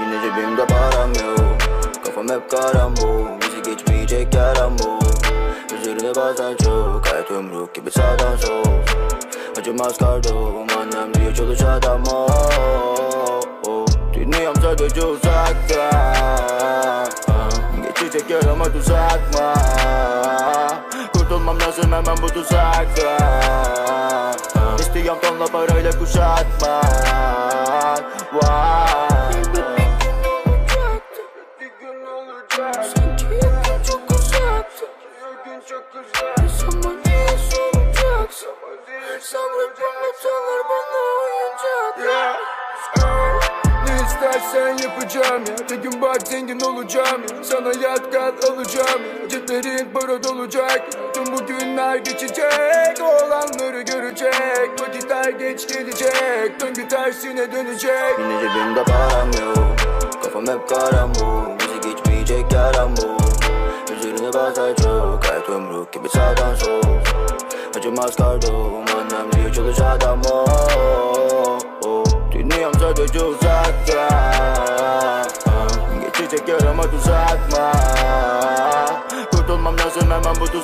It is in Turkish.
Yine cebimde param yok. Kafam hep karambol. Bizi geçmeyecek yaram bu Üzerine bazen çok Hayat yumruk gibi sağdan sol. Acımaz kardom Annem diyor çalış adam o. Dinliyorum sadece uzaktan Geçecek yarama tuzakma. Kurtulmam lazım hemen bu tuzaktan İstiyorum tonla parayla kuşatma Sanki yakın çok uzaktı Zaman diye soracaksın Sabret anlatanlar bana oyuncak Ne istersen yapacağım ya. Bir gün bak zengin olacağım ya. Sana yat kat alacağım ya. Ceplerin para dolacak. Tüm bu günler geçecek. Olanları görecek. Vakitler geç gelecek. Döngü tersine dönecek. Yine cebimde param yok Kafam hep Bizi geçmeyecek yaram bu Üzerine bazen çok Hayat yumruk gibi sağdan sol. Acımaz kardom Annem diyor çalış adam o. Dinliyorum sadece uzaktan Geçecek yarama tuzakma Kurtulmam lazım hemen bu tuzaktan